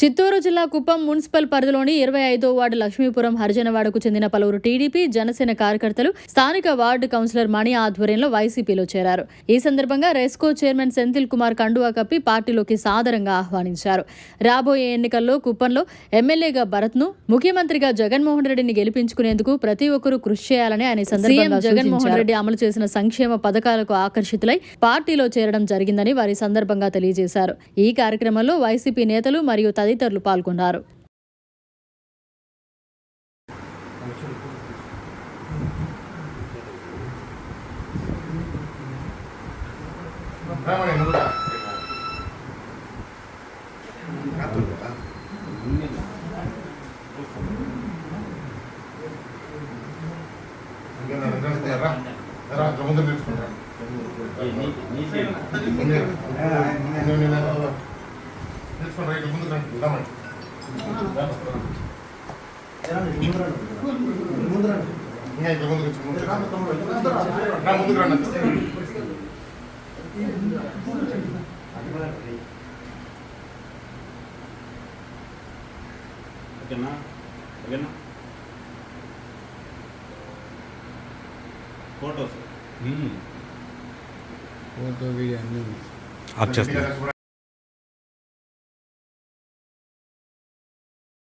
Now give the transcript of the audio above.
చిత్తూరు జిల్లా కుప్పం మున్సిపల్ పరిధిలోని ఇరవై ఐదో వార్డు లక్ష్మీపురం హరిజనవాడకు చెందిన పలువురు టీడీపీ జనసేన కార్యకర్తలు స్థానిక వార్డు కౌన్సిలర్ మణి ఆధ్వర్యంలో వైసీపీలో చేరారు. ఈ సందర్భంగా రెస్కో చైర్మన్ సెంథిల్ కుమార్ కండువా కప్పి పార్టీలోకి సాదరంగా ఆహ్వానించారు. రాబోయే ఎన్నికల్లో కుప్పంలో ఎమ్మెల్యేగా భరత్ను ముఖ్యమంత్రిగా జగన్మోహన్ రెడ్డిని గెలిపించుకునేందుకు ప్రతి ఒక్కరూ కృషి చేయాలని ఆయన సందర్భంగా జగన్మోహన్ రెడ్డి అమలు చేసిన సంక్షేమ పథకాలకు ఆకర్షితులై పార్టీలో చేరడం జరిగిందని వారి సందర్భంగా తెలియజేశారు. ఈ కార్యక్రమంలో వైసీపీ నేతలు మరియు తదితరులు పాల్గొన్నారు రామయ్య నువ్వు రా. ఇంకా నా దగ్గర రా. రా, అట్లా ముందు నిలుచుకుంటా. నేను- నేను- నేను- నిలుచుకోండి, రా, ఇట్లా ముందుకు రండి. రామయ్య. ఇంకా ఇట్లా ముందుకు వచ్చి, రా. రా, ముందుకు రండి. ఓకేనా ఓకేనా ఫోటోస్ ఫోటో వీడియో అన్నీ ఉన్నాయి.